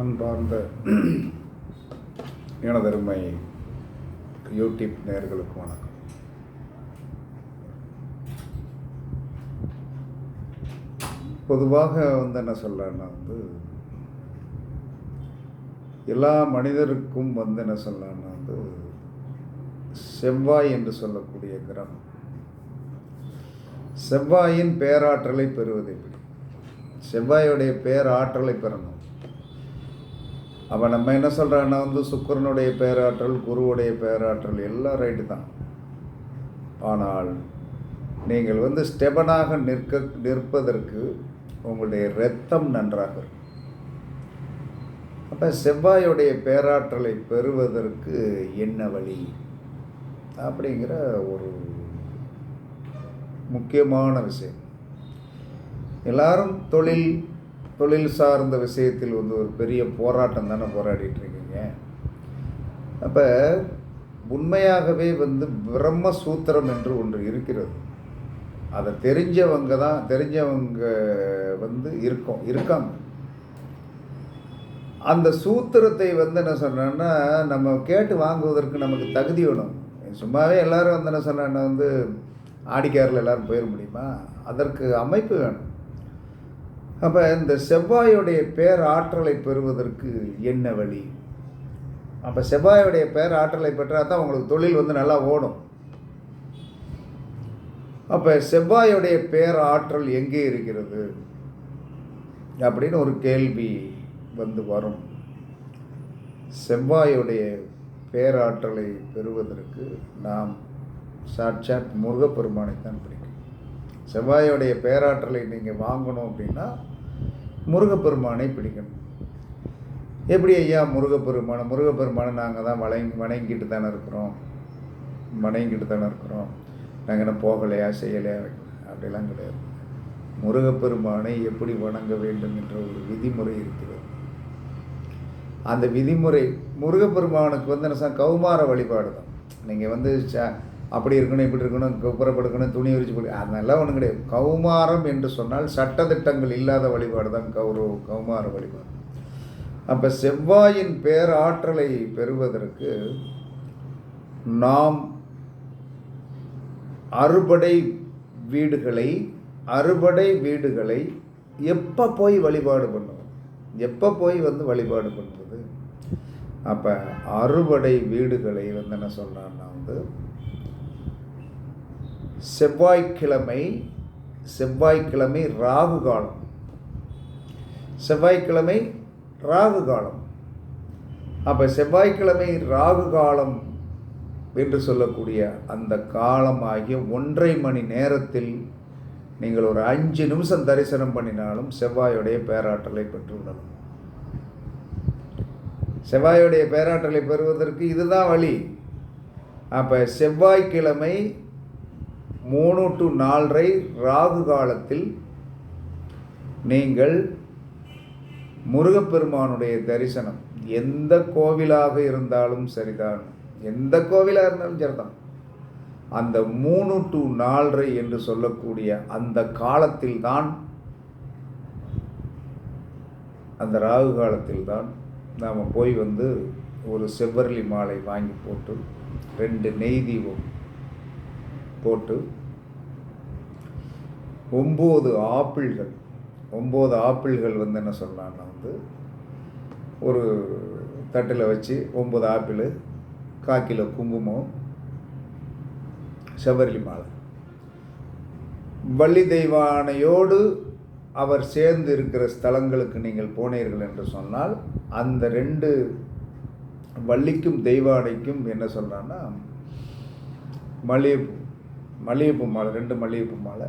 அன்பார்ந்த எனதருமை யூடியூப் நேர்களுக்கு வணக்கம். பொதுவாக வந்து என்ன சொல்லலாம்னா வந்து எல்லா மனிதருக்கும் வந்து என்ன சொல்லலாம்னா வந்து செவ்வாய் என்று சொல்லக்கூடிய கிரகம். செவ்வாயின் பேராற்றலை பெறுவது எப்படி? செவ்வாயுடைய பேராற்றலை பெறணும். அப்போ நம்ம என்ன சொல்கிறோன்னா வந்து சுக்கிரனுடைய பேராற்றல் குருவுடைய பேராற்றல் எல்லாம் ரைட்டு தான். ஆனால் நீங்கள் வந்து ஸ்டெபனாக நிற்க நிற்பதற்கு உங்களுடைய இரத்தம் நன்றாக இருக்கும். அப்போ செவ்வாயுடைய பேராற்றலை பெறுவதற்கு என்ன வழி? அப்படிங்கிற ஒரு முக்கியமான விஷயம். எல்லாரும் தொழில் தொழில் சார்ந்த விஷயத்தில் வந்து ஒரு பெரிய போராட்டம் தானே போராடிட்டு இருக்கீங்க. அப்போ உண்மையாகவே வந்து பிரம்மசூத்திரம் என்று ஒன்று இருக்கிறது. அதை தெரிஞ்சவங்க தான் தெரிஞ்சவங்க வந்து இருக்கோம் இருக்காங்க. அந்த சூத்திரத்தை வந்து என்ன சொன்னேன்னா நம்ம கேட்டு வாங்குவதற்கு நமக்கு தகுதி வேணும். சும்மாவே எல்லாரும் வந்து என்ன சொன்னேன்னா வந்து ஆடிக்காரில் எல்லாரும் போயிட முடியுமா? அதற்கு அமைப்பு வேணும். அப்போ இந்த செவ்வாயுடைய பேராற்றலை பெறுவதற்கு என்ன வழி? அப்போ செவ்வாயுடைய பேராற்றலை பெற்றால் தான் உங்களுக்கு தொழில் வந்து நல்லா ஓடும். அப்போ செவ்வாயுடைய பேராற்றல் எங்கே இருக்கிறது? அப்படின்னு ஒரு கேள்வி வந்து வரும். செவ்வாயுடைய பேராற்றலை பெறுவதற்கு நாம் சாட்சாத் முருகப்பெருமானை தான் பிடிக்கும் செவ்வாயோடைய பேராற்றலை நீங்கள் வாங்கணும் அப்படின்னா முருகப்பெருமானை பிடிக்கணும். எப்படி ஐயா முருகப்பெருமானை? முருகப்பெருமானை நாங்கள் தான் வணங்கி வணங்கிட்டு தானே இருக்கிறோம். வணங்கிட்டு தானே இருக்கிறோம். நாங்கள் என்ன போகலையா செய்யலையா அப்படிலாம் கிடையாது. முருகப்பெருமானை எப்படி வணங்க வேண்டும் என்ற ஒரு விதிமுறை இருக்கிறது. அந்த விதிமுறை முருகப்பெருமானுக்கு வந்து என்ன கௌமார வழிபாடு தான் நீங்கள் வந்து ச- அப்படி இருக்கணும் இப்படி இருக்கணும் குப்புறப்படுக்கணும் துணி விரிச்சு போடு அதெல்லாம் ஒன்றும் கிடையாது. கௌமாரம் என்று சொன்னால் சட்டத்திட்டங்கள் இல்லாத வழிபாடு தான் கௌரவ கௌமார வழிபாடு. அப்போ செவ்வாயின் பேராற்றலை பெறுவதற்கு நாம் அறுபடை வீடுகளை அறுபடை வீடுகளை எப்போ போய் வழிபாடு பண்ணுவோம்? எப்போ போய் வந்து வழிபாடு பண்ணுவது? அப்போ அறுபடை வீடுகளை வந்து என்ன சொல்கிறான்னா வந்து செவ்வாய்க்கிழமை செவ்வாய்க்கிழமை ராகு காலம். செவ்வாய்க்கிழமை ராகு காலம். அப்போ செவ்வாய்க்கிழமை ராகு காலம் என்று சொல்லக்கூடிய அந்த காலமாகிய ஒன்றை மணி நேரத்தில் நீங்கள் ஒரு அஞ்சு நிமிஷம் தரிசனம் பண்ணினாலும் செவ்வாயுடைய பேராற்றலை பெற்றுவிடலாம் செவ்வாயுடைய பேராற்றலை பெறுவதற்கு இதுதான் வழி. அப்போ செவ்வாய்க்கிழமை மூணு டு நாலரை ராகு காலத்தில் நீங்கள் முருகப்பெருமானுடைய தரிசனம் எந்த கோவிலாக இருந்தாலும் சரிதான். எந்த கோவிலாக இருந்தாலும் சரிதான். அந்த மூணு டு நாலரை என்று சொல்லக்கூடிய அந்த காலத்தில் தான் அந்த ராகு காலத்தில் தான் நாம் போய் வந்து ஒரு செவ்வரளி மாலை வாங்கி போட்டு ரெண்டு நெய் தீபம் போட்டு ஒம்பது ஆப்பிள்கள் ஒம்பது ஆப்பிள்கள் வந்து என்ன சொன்னான்னா வந்து ஒரு தட்டில் வச்சு ஒம்பது ஆப்பிள் கால் கிலோ குங்குமம் செவ்வரளி மாலை. வள்ளி தெய்வானையோடு அவர் சேர்ந்து இருக்கிற ஸ்தலங்களுக்கு நீங்கள் போனீர்கள் என்று சொன்னால் அந்த ரெண்டு வள்ளிக்கும் தெய்வானைக்கும் என்ன சொல்கிறான்னா மல்லிகைப்பூ மல்லிகைப்பூ மாலை ரெண்டு மல்லிகைப்பூ மாலை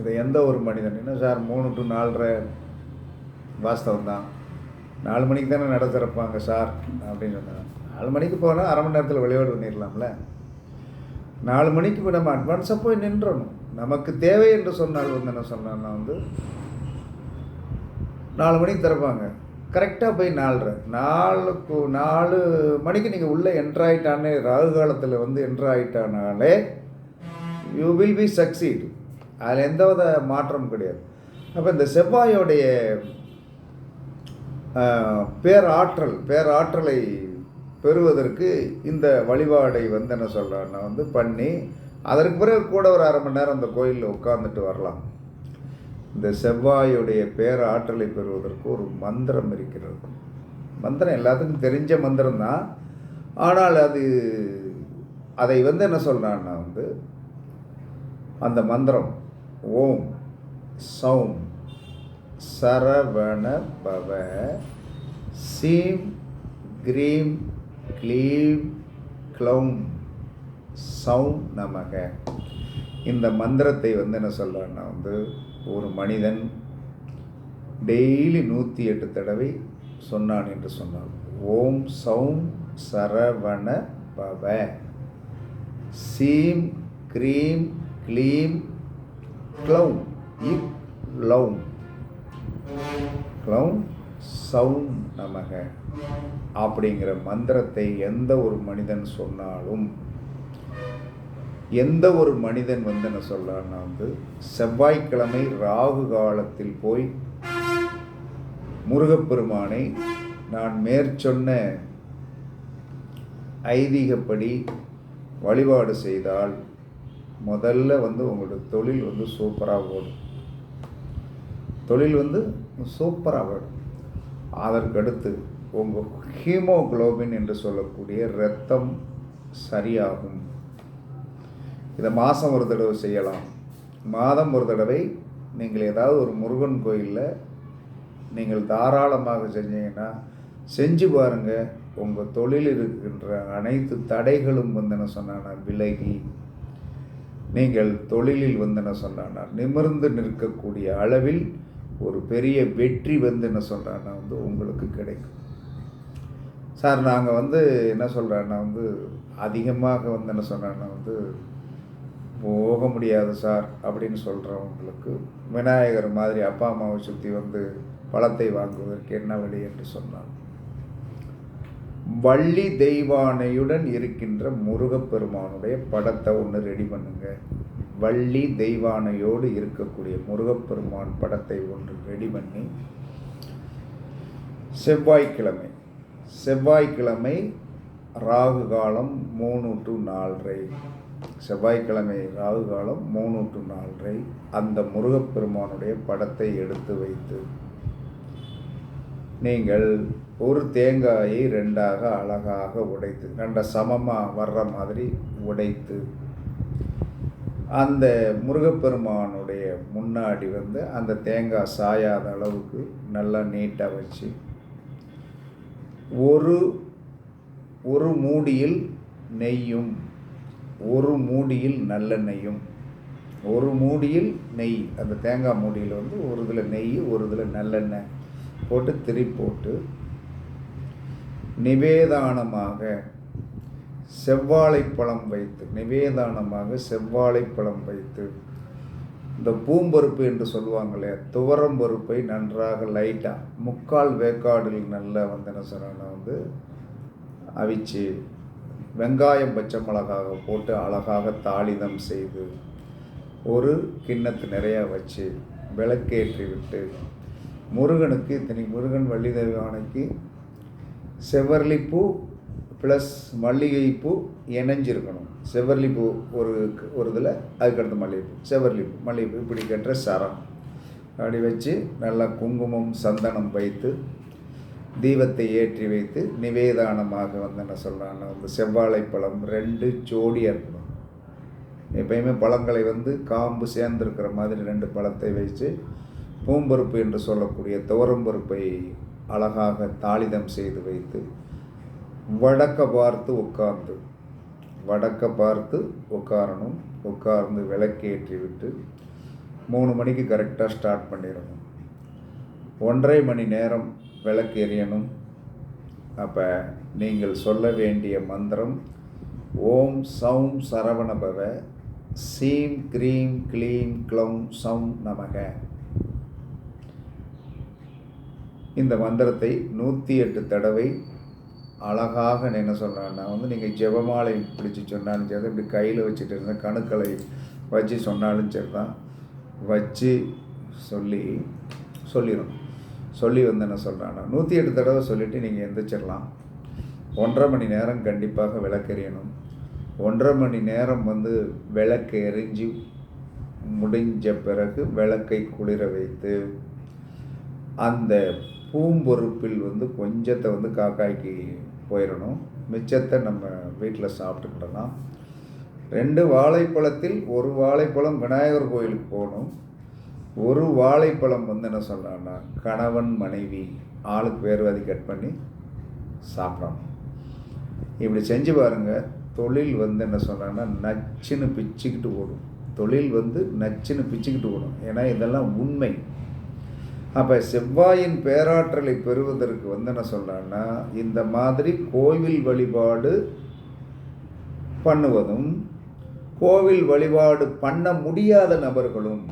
இதை எந்த ஒரு மனிதன் என்ன சார் மூணு டு நாலரை வாஸ்தவம் தான். நாலு மணிக்கு தானே நட திறப்பாங்க சார் அப்படின்னு சொன்னாங்க. நாலு மணிக்கு போனால் அரை மணி நேரத்தில் விளையாடு பண்ணிடலாம்ல. நாலு மணிக்கு இப்போ நம்ம அட்வான்ஸாக போய் நின்றணும். நமக்கு தேவை என்று சொன்னால் வந்து என்ன சொன்னான்னா வந்து நாலு மணிக்கு திறப்பாங்க. கரெக்டாக போய் நாலரை நாலுக்கு நாலு மணிக்கு நீங்கள் உள்ளே என்ட்ரு ஆகிட்டானே ராகு காலத்தில் வந்து என்ட்ரு ஆகிட்டானாலே யூ வில் பி சக்சீட் அதில் எந்த வித மாற்றமும் கிடையாது. அப்போ இந்த செவ்வாயோடைய பேராற்றல் பேராற்றலை பெறுவதற்கு இந்த வழிபாடை வந்து என்ன சொல்கிறான்னா வந்து பண்ணி அதற்கு பிறகு கூட ஒரு அரை மணி நேரம் அந்த கோயிலில் உட்காந்துட்டு வரலாம். இந்த செவ்வாயுடைய பேராற்றலை பெறுவதற்கு ஒரு மந்திரம் இருக்கிறது. மந்திரம் எல்லாத்துக்கும் தெரிஞ்ச மந்திரம் தான் ஆனால் அது அதை வந்து என்ன சொல்கிறான்னா வந்து அந்த மந்திரம் ஓம் சௌம் சரவண பவ சீம் க்ரீம் க்ளீம் க்ளௌம் சௌம் நமக. இந்த மந்திரத்தை வந்து என்ன சொல்கிறேன்னா வந்து ஒரு மனிதன் டெய்லி நூற்றி எட்டு தடவை சொன்னான் என்று சொன்னான். ஓம் சௌம் சரவண பவ. சீம் க்ரீம் க்ளீம் க்ளௌம் இப் லௌம் க்ளௌம் சௌம் நமக. அப்படிங்கிற மந்திரத்தை எந்த ஒரு மனிதன் சொன்னாலும் எந்த ஒரு மனிதன் வந்து என்ன சொல்றான்னா வந்து செவ்வாய்க்கிழமை ராகு காலத்தில் போய் முருகப்பெருமானை நான் மேற்சொன்ன ஐதீகப்படி வழிபாடு செய்தால் முதல்ல வந்து உங்களோட தொழில் வந்து சூப்பராக ஓடும். தொழில் வந்து சூப்பராக ஓடும். அதற்கடுத்து உங்கள் ஹீமோகுளோபின் என்று சொல்லக்கூடிய இரத்தம் சரியாகும். இதை மாதம் ஒரு தடவை செய்யலாம். மாதம் ஒரு தடவை நீங்கள் ஏதாவது ஒரு முருகன் கோயிலில் நீங்கள் தாராளமாக செஞ்சீங்கன்னா செஞ்சு பாருங்கள் உங்கள் தொழில் இருக்கின்ற அனைத்து தடைகளும் வந்து என்ன சொன்னான்னா விலகி. நீங்கள் தொழிலில் வந்து என்ன சொன்னான்னா நிமிர்ந்து நிற்கக்கூடிய அளவில் ஒரு பெரிய வெற்றி வந்து என்ன சொல்கிறான்னா வந்து உங்களுக்கு கிடைக்கும். சார் நாங்கள் வந்து என்ன சொல்கிறேன்னா வந்து அதிகமாக வந்து என்ன சொல்கிறேன்னா வந்து போக முடியாது சார் அப்படின்னு சொல்கிறவங்களுக்கு விநாயகர் மாதிரி அப்பா அம்மாவை சுற்றி வந்து பழத்தை வாங்குவதற்கு என்ன வழி என்று சொன்னான் வள்ளி தெய்வானையுடன் இருக்கின்ற முருகப்பெருமானுடைய படத்தை ஒன்று ரெடி பண்ணுங்க. வள்ளி தெய்வானையோடு இருக்கக்கூடிய முருகப்பெருமான் படத்தை ஒன்று ரெடி பண்ணி செவ்வாய்க்கிழமை செவ்வாய்க்கிழமை ராகு காலம் மூணு டு நாலரை செவ்வாய்க்கிழமை ராகு காலம் மூணு டு நாலரை. அந்த முருகப்பெருமானுடைய படத்தை எடுத்து வைத்து நீங்கள் ஒரு தேங்காயை ரெண்டாக அழகாக உடைத்து ரெண்ட சமமாக வர்ற மாதிரி உடைத்து அந்த முருகப்பெருமானுடைய முன்னாடி வந்து அந்த தேங்காய் சாயாத அளவுக்கு நல்லா நீட்டாக வச்சு ஒரு ஒரு மூடியில் நெய்யும் ஒரு மூடியில் நல்லெண்ணெயும் ஒரு மூடியில் நெய். அந்த தேங்காய் மூடியில் வந்து ஒரு இதில் நெய் ஒரு இதில் நல்லெண்ணெய் போட்டு திரி போட்டு நிவேதானமாக செவ்வாழைப்பழம் வைத்து நிவேதானமாக செவ்வாழைப்பழம் வைத்து இந்த பூம்பருப்பு என்று சொல்லுவாங்களே துவரம் பருப்பை நன்றாக லைட்டாக முக்கால் வேக்காடில் நல்லா வந்து என்ன சொன்னா வந்து அவிச்சு வெங்காயம் பச்சை மிளகாக போட்டு அழகாக தாளிதம் செய்து ஒரு கிண்ணத்து நிறையா வச்சு விளக்கேற்றி விட்டு முருகனுக்கு இத்தனை முருகன் வள்ளி தெய்வானைக்கு செவ்வரளிப்பூ ப்ளஸ் மல்லிகைப்பூ இணைஞ்சிருக்கணும். செவ்வரளிப்பூ ஒரு ஒரு இதில் அதுக்கடுத்து மல்லிகைப்பூ செவ்வரளிப்பூ மல்லிகைப்பூ இப்படி கட்டுற சரம். அப்படி வச்சு நல்லா குங்குமம் சந்தனம் வைத்து தீபத்தை ஏற்றி வைத்து நிவேதானமாக வந்து என்ன சொல்கிறாங்கன்னா வந்து செவ்வாழைப்பழம் ரெண்டு ஜோடியாக இருக்கணும் எப்பயுமே பழங்களை வந்து காம்பு சேர்ந்துருக்கிற மாதிரி ரெண்டு பழத்தை வச்சு பூம்பருப்பு என்று சொல்லக்கூடிய துவரம்பருப்பை அழகாக தாளிதம் செய்து வைத்து வடக்க பார்த்து உட்கார்ந்து வடக்க பார்த்து உட்காரணும் உட்கார்ந்து விளக்கேற்றி விட்டு மூணு மணிக்கு கரெக்டாக ஸ்டார்ட் பண்ணிடணும். ஒன்றரை மணி நேரம் விளக்கு எரியணும் அப்போ நீங்கள் சொல்ல வேண்டிய மந்திரம் ஓம் சௌம் சரவணபவ சீம் க்ரீம் க்ளீம் க்ளௌம் சௌம் நமக. இந்த மந்திரத்தை நூற்றி எட்டு தடவை அழகாக என்ன சொல்கிறேன்னா வந்து நீங்கள் ஜெபமாலை பிடிச்சி சொன்னாலும் சரி இப்படி கையில் வச்சுட்டு இருந்த கணுக்களை வச்சு சொன்னாலும் சரி தான் வச்சு சொல்லி சொல்லிடும் சொல்லி வந்து என்ன சொல்கிறான்னா நூற்றி எட்டு தடவை சொல்லிவிட்டு நீங்கள் எந்திரிச்சிடலாம் ஒன்றரை மணி நேரம் கண்டிப்பாக விளக்கெறியணும் ஒன்றரை மணி நேரம் வந்து விளக்கு எரிஞ்சு முடிஞ்ச பிறகு விளக்கை குளிர வைத்து அந்த பூம்பொறுப்பில் வந்து கொஞ்சத்தை வந்து காக்காய்க்கு போயிடணும் மிச்சத்தை நம்ம வீட்டில் சாப்பிட்டுக்கிடலாம் ரெண்டு வாழைப்பழத்தில் ஒரு வாழைப்பழம் விநாயகர் கோயிலுக்கு போகணும். ஒரு வாழைப்பழம் வந்து என்ன சொல்கிறான்னா கணவன் மனைவி ஆளுக்கு வேறுவாதி கட் பண்ணி சாப்பிடணும். இப்படி செஞ்சு பாருங்கள் தொழில் வந்து என்ன சொல்கிறாங்கன்னா நச்சுன்னு பிச்சுக்கிட்டு ஓடும். தொழில் வந்து நச்சுன்னு பிச்சுக்கிட்டு ஓடும். ஏன்னா இதெல்லாம் உண்மை. அப்போ செவ்வாயின் பேராற்றலை பெறுவதற்கு வந்து என்ன சொல்கிறான்னா இந்த மாதிரி கோவில் வழிபாடு பண்ணுவதும் கோவில் வழிபாடு பண்ண முடியாத நபர்களும்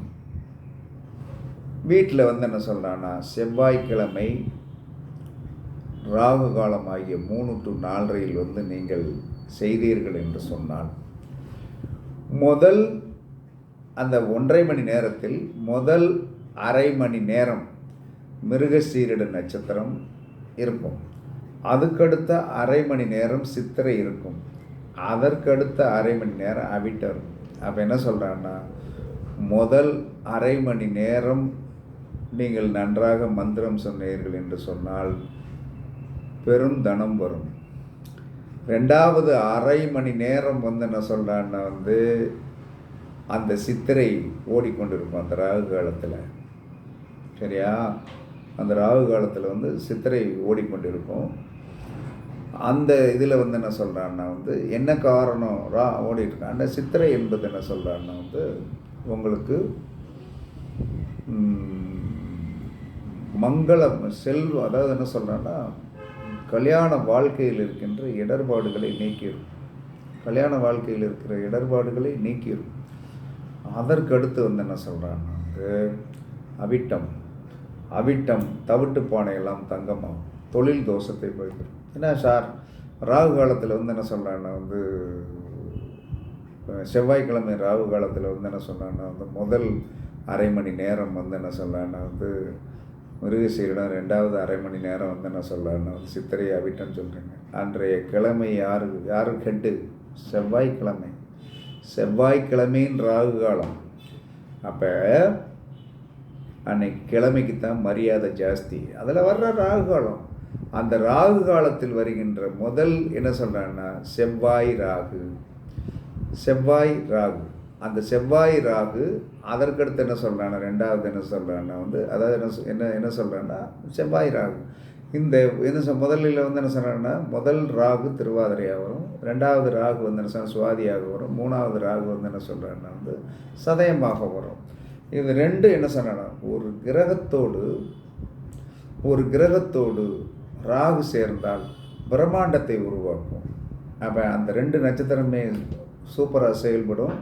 வீட்டில் வந்து என்ன சொல்கிறான்னா செவ்வாய்க்கிழமை ராகு காலம் ஆகிய மூணு டு நாலரையில் வந்து நீங்கள் செய்தீர்கள் என்று சொன்னால் முதல் அந்த ஒன்றரை மணி நேரத்தில் முதல் அரை மணி நேரம் மிருகசீரிட நட்சத்திரம் இருக்கும். அதுக்கடுத்த அரை மணி நேரம் சித்திரை இருக்கும். அதற்கடுத்த அரை மணி நேரம் அவிட்டர். அப்போ என்ன சொல்கிறான்னா முதல் அரை மணி நேரம் நீங்கள் நன்றாக மந்திரம் சொன்னீர்கள் என்று சொன்னால் பெரும் தனம் வரும். ரெண்டாவது அரை மணி நேரம் வந்து என்ன சொல்கிறான்னா வந்து அந்த சித்திரை ஓடிக்கொண்டிருக்கும் அந்த ராகு காலத்தில். சரியா? அந்த ராகு காலத்தில் வந்து சித்திரை ஓடிக்கொண்டிருக்கும். அந்த இதில் வந்து என்ன சொல்கிறான்னா வந்து என்ன காரணம் ரா ஓடிட்டுருக்கான் அந்த சித்திரை என்பது என்ன சொல்கிறான்னா வந்து உங்களுக்கு மங்களம் செல்வம் அதாவது என்ன சொல்கிறான்னா கல்யாண வாழ்க்கையில் இருக்கின்ற இடர்பாடுகளை நீக்கிடும் கல்யாண வாழ்க்கையில் இருக்கிற இடர்பாடுகளை நீக்கிடும் அதற்கு அடுத்து வந்து என்ன சொல்கிறான்னா அவிட்டம். அவிட்டம் தவிட்டு பானையெல்லாம் தங்கமாகும். தொழில் தோஷத்தை போய்க்கிறோம் என்ன சார்? ராகு காலத்தில் வந்து என்ன சொல்கிறான்னா வந்து செவ்வாய்க்கிழமை ராகு காலத்தில் வந்து என்ன சொன்னான்னா வந்து முதல் அரை மணி நேரம் வந்து என்ன சொல்கிறான்னா வந்து மிருகசீரிடம் ரெண்டாவது அரை மணி நேரம் வந்து என்ன சொல்கிறான்னா வந்து சித்திரை அவிட்டன்னு சொல்கிறேங்க அன்றைய கிழமை யாரு யாரு கெட்டு செவ்வாய்க்கிழமை. செவ்வாய்க்கிழமையின் ராகு காலம். அப்போ அன்னைக்கு கிழமைக்கு தான் மரியாதை ஜாஸ்தி. அதில் வர்ற ராகு காலம். அந்த ராகு காலத்தில் வருகின்ற முதல் என்ன சொல்கிறான்னா செவ்வாய் ராகு. செவ்வாய் ராகு. அந்த செவ்வாய் ராகு அதற்கடுத்து என்ன சொல்கிறான்னா ரெண்டாவது என்ன சொல்கிறான்னா வந்து அதாவது என்ன என்ன என்ன சொல்கிறேன்னா செவ்வாய் ராகு. இந்த என்ன சொல் முதலில் வந்து என்ன சொல்கிறாங்கன்னா முதல் ராகு திருவாதிரையாக வரும் ரெண்டாவது ராகு வந்து என்ன சொல்ற சுவாதியாக வரும் மூணாவது ராகு வந்து என்ன சொல்கிறான்னா வந்து சதயமாக வரும். இது ரெண்டு என்ன சொன்னா ஒரு கிரகத்தோடு ஒரு கிரகத்தோடு ராகு சேர்ந்தால் பிரம்மாண்டத்தை உருவாக்கும். அப்போ அந்த ரெண்டு நட்சத்திரமே சூப்பராக செயல்படும்.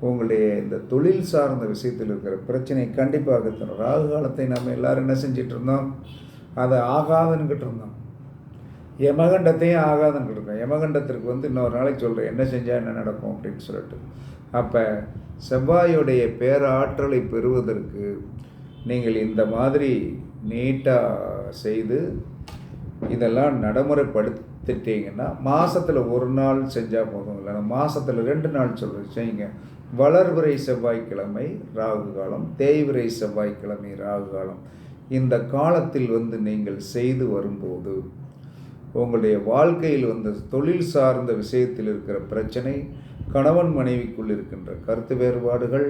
உங்களுடைய இந்த தொழில் சார்ந்த விஷயத்தில் இருக்கிற பிரச்சனை கண்டிப்பாக தரும். ராகு காலத்தை நம்ம எல்லாரும் என்ன செஞ்சிட்டு இருந்தோம்? அதை ஆகாதுன்னுக்கிட்டு இருந்தோம். யமகண்டத்தையும் ஆகாதுன்னு இருக்கோம் யமகண்டத்திற்கு வந்து இன்னொரு நாளைக்கு சொல்கிறேன் என்ன செஞ்சால் என்ன நடக்கும் அப்படின்னு சொல்லிட்டு. அப்போ செவ்வாயுடைய பேராற்றலை பெறுவதற்கு நீங்கள் இந்த மாதிரி நீட்டாக செய்து இதெல்லாம் நடைமுறைப்படுத்திட்டீங்கன்னா மாதத்தில் ஒரு நாள் செஞ்சால் போதும். இல்லை மாதத்தில் ரெண்டு நாள் சொல்கிறேன் செய்யுங்க. வளர்பிறை செவ்வாய்க்கிழமை ராகு காலம் தேய்விரை செவ்வாய்க்கிழமை ராகு காலம். இந்த காலத்தில் வந்து நீங்கள் செய்து வரும்போது உங்களுடைய வாழ்க்கையில் வந்து தொழில் சார்ந்த விஷயத்தில் இருக்கிற பிரச்சனை கணவன் மனைவிக்குள் இருக்கின்ற கருத்து வேறுபாடுகள்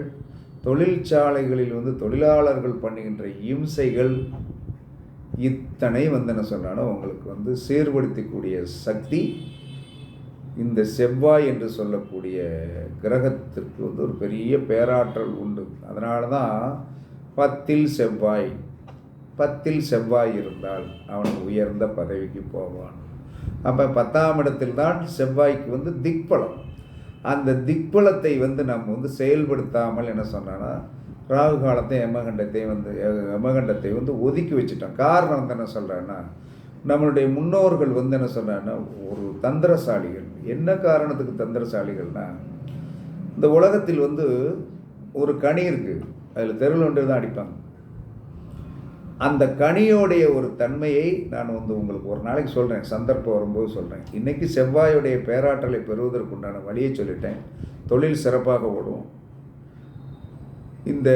தொழிற்சாலைகளில் வந்து தொழிலாளர்கள் பண்ணுகின்ற இம்சைகள் இத்தனை வந்து என்ன சொன்னாலும் உங்களுக்கு வந்து சீர்படுத்தக்கூடிய சக்தி இந்த செவ்வாய் என்று சொல்லக்கூடிய கிரகத்திற்கு வந்து ஒரு பெரிய பேராற்றல் உண்டு. அதனால தான் பத்தில் செவ்வாய் பத்தில் செவ்வாய் இருந்தால் அவன் உயர்ந்த பதவிக்கு போவான். அப்போ பத்தாம் இடத்தில் தான் செவ்வாய்க்கு வந்து திக்பலம். அந்த திக்பலத்தை வந்து நம்ம வந்து செயல்படுத்தாமல் என்ன சொன்னான்னா ராகு காலத்தை யமகண்டத்தை வந்து யமகண்டத்தை வந்து ஒதுக்கி வச்சுட்டோம். காரணம் வந்து என்ன சொல்கிறேன்னா நம்மளுடைய முன்னோர்கள் வந்து என்ன சொன்னாங்கன்னா ஒரு தந்திரசாலிகள். என்ன காரணத்துக்கு தந்திரசாலிகள்னா இந்த உலகத்தில் வந்து ஒரு கனி இருக்குது அதில் தெருவில் ஒன்று தான் அடிப்பாங்க. அந்த கனியோடைய ஒரு தன்மையை நான் வந்து உங்களுக்கு ஒரு நாளைக்கு சொல்கிறேன் சந்தர்ப்பம் வரும்போது சொல்கிறேன் இன்றைக்கி செவ்வாயுடைய பேராற்றலை பெறுவதற்குண்டான வழியை சொல்லிட்டேன். தொழில் சிறப்பாக ஓடும். இந்த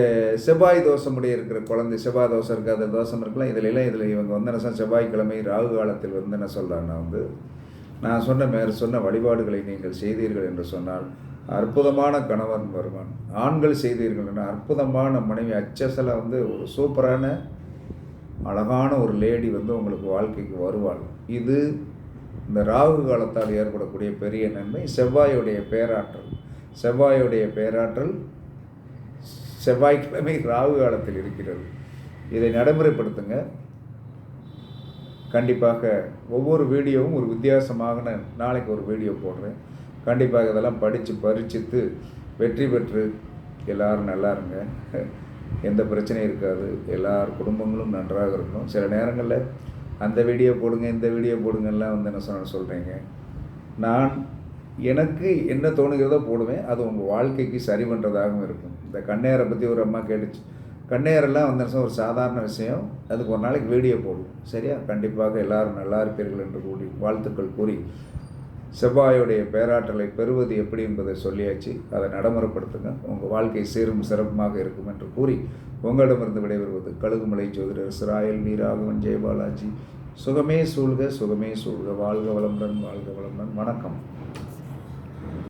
செவ்வாய் தோஷமுடைய இருக்கிற குழந்தை செவ்வாய் தோஷம் இருக்காத தோஷம் இருக்கலாம் இதில் இல்லை இதில் இவங்க வந்து என்ன செவ்வாய்க்கிழமை ராகு காலத்தில் வந்து என்ன சொல்கிறாங்கன்னா வந்து நான் சொன்ன மேற் சொன்ன வழிபாடுகளை நீங்கள் செய்தீர்கள் என்று சொன்னால் அற்புதமான கணவன் வருவான். ஆண்கள் செய்தீர்கள் என அற்புதமான மனைவி அச்சசல வந்து ஒரு சூப்பரான அழகான ஒரு லேடி வந்து உங்களுக்கு வாழ்க்கைக்கு வருவாள். இது இந்த ராகு காலத்தால் ஏற்படக்கூடிய பெரிய நன்மை செவ்வாயுடைய பேராற்றல். செவ்வாயுடைய பேராற்றல் செவ்வாய்க்கிழமை ராகு காலத்தில் இருக்கிறது. இதை நடைமுறைப்படுத்துங்க. கண்டிப்பாக ஒவ்வொரு வீடியோவும் ஒரு வித்தியாசமான நாளைக்கு ஒரு வீடியோ போடுறேன். கண்டிப்பாக இதெல்லாம் படித்து பரிச்சித்து வெற்றி பெற்று எல்லோரும் நல்லா இருங்க. எந்த பிரச்சனையும் இருக்காது. எல்லார் குடும்பங்களும் நன்றாக இருக்கணும். சில நேரங்களில் அந்த வீடியோ போடுங்க இந்த வீடியோ போடுங்கலாம் வந்து என்ன சொன்ன சொல்கிறீங்க நான் எனக்கு என்ன தோணுகிறதோ போடுவேன். அது உங்கள் வாழ்க்கைக்கு சரி பண்ணுறதாகவும் இருக்கும். இந்த கண்ணையரை பற்றி ஒரு அம்மா கேட்டுச்சு. கண்ணையரெல்லாம் வந்தேன் ஒரு சாதாரண விஷயம். அதுக்கு ஒரு நாளைக்கு வீடியோ போடுவோம். சரியா? கண்டிப்பாக எல்லாரும் நல்லா இருப்பீர்கள் என்று கூறி வாழ்த்துக்கள் கூறி செவ்வாயுடைய பேராற்றலை பெறுவது எப்படி என்பதை சொல்லியாச்சு. அதை நடைமுறைப்படுத்துங்க. உங்கள் வாழ்க்கை சீரும் சிறப்புமாக இருக்கும் என்று கூறி உங்களிடமிருந்து விடைபெறுவது கழுகுமலை சோதரர் சிராயல் வீராகவன் ஜெயபாலாஜி. சுகமே சூழ்க சுகமே சூழ்க. வாழ்க வளமுடன் வாழ்க வளமுடன். வணக்கம்.